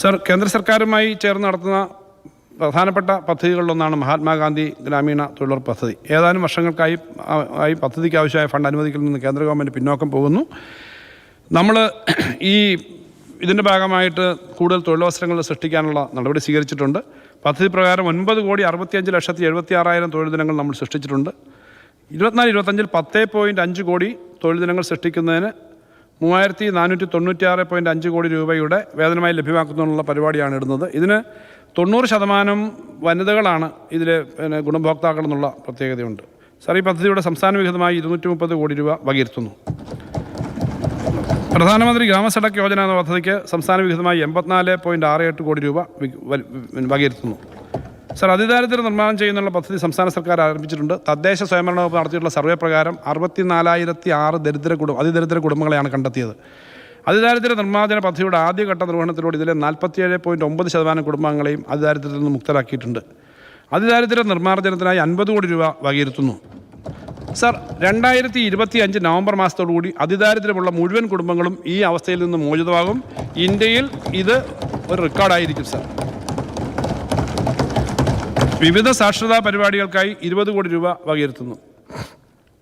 Sir കേന്ദ്ര സർക്കാരുമായി ചേർന്ന് നടത്തുന്ന പ്രധാനപ്പെട്ട പദ്ധതികളിലൊന്നാണ് മഹാത്മാഗാന്ധി ഗ്രാമീണ തൊഴിലുറപ്പ് പദ്ധതി. ഏതാനും വർഷങ്ങൾക്കായി ആയി പദ്ധതിക്ക് ആവശ്യമായ ഫണ്ട് അനുവദിക്കൽ നിന്ന് കേന്ദ്ര ഗവൺമെന്റ് പിന്നോക്കം പോകുന്നു. നമ്മൾ ഈ ഇതിന്റെ ഭാഗമായിട്ട് കൂടുതൽ തൊഴിലവസരങ്ങൾ സൃഷ്ടിക്കാനുള്ള നടപടി സ്വീകരിച്ചിട്ടുണ്ട്. പദ്ധതി പ്രകാരം ഒൻപത് കോടി അറുപത്തിയഞ്ച് ലക്ഷത്തി എഴുപത്തി ആറായിരം തൊഴിൽ ദിനങ്ങൾ നമ്മൾ സൃഷ്ടിച്ചിട്ടുണ്ട്. ഇരുപത്തിനാല് ഇരുപത്തഞ്ചിൽ പത്ത് പോയിന്റ് അഞ്ച് കോടി തൊഴിൽ ദിനങ്ങൾ സൃഷ്ടിക്കുന്നതിന് മൂവായിരത്തി നാനൂറ്റി തൊണ്ണൂറ്റിയാറ് പോയിന്റ് അഞ്ച് കോടി രൂപയുടെ വേതനമായി ലഭ്യമാക്കുന്നതിനുള്ള പരിപാടിയാണ് ഇടുന്നത്. ഇതിന് തൊണ്ണൂറ് ശതമാനം വനിതകളാണ് ഇതിൽ പിന്നെ ഗുണഭോക്താക്കൾ എന്നുള്ള പ്രത്യേകതയുണ്ട്. സർ ഈ പദ്ധതിയുടെ സംസ്ഥാന വിഹിതമായി ഇരുന്നൂറ്റി മുപ്പത് കോടി രൂപ വകയിരുത്തുന്നു. പ്രധാനമന്ത്രി ഗ്രാമസഡക് യോജന എന്ന പദ്ധതിക്ക് സംസ്ഥാന വിഹിതമായി എൺപത്തിനാല് പോയിന്റ് ആറ് എട്ട് കോടി രൂപ വകയിരുത്തുന്നു. സർ അതിദാരിദ്ര്യ നിർമ്മാണം ചെയ്യുന്നുള്ള പദ്ധതി സംസ്ഥാന സർക്കാർ ആരംഭിച്ചിട്ടുണ്ട്. തദ്ദേശ സ്വയംഭരണ വകുപ്പ് നടത്തിയിട്ടുള്ള സർവേ പ്രകാരം അറുപത്തി നാലായിരത്തി ആറ് ദരിദ്ര കുടുംബം അതിദരിദ്ര കുടുംബങ്ങളെയാണ് കണ്ടെത്തിയത്. അതിദാരിദ്ര്യ നിർമ്മാർജന പദ്ധതിയുടെ ആദ്യഘട്ട നിർവഹണത്തിലൂടെ ഇതിലെ നാൽപ്പത്തിയേഴ് പോയിന്റ് ഒമ്പത് ശതമാനം കുടുംബാംഗങ്ങളെയും അതിദാരിദ്ര്യത്തിൽ നിന്ന് മുക്തരാക്കിയിട്ടുണ്ട്. അതിദാരിദ്ര്യ നിർമ്മാർജനത്തിനായി അൻപത് കോടി രൂപ വകയിരുത്തുന്നു. സർ രണ്ടായിരത്തി ഇരുപത്തി അഞ്ച് നവംബർ മാസത്തോടുകൂടി അതിദാരിദ്ര്യമുള്ള മുഴുവൻ കുടുംബങ്ങളും ഈ അവസ്ഥയിൽ നിന്ന് മോചിതമാകും. ഇന്ത്യയിൽ ഇത് ഒരു റെക്കോർഡായിരിക്കും സർ. വിവിധ സാക്ഷരതാ പരിപാടികൾക്കായി ഇരുപത് കോടി രൂപ വകയിരുത്തുന്നു.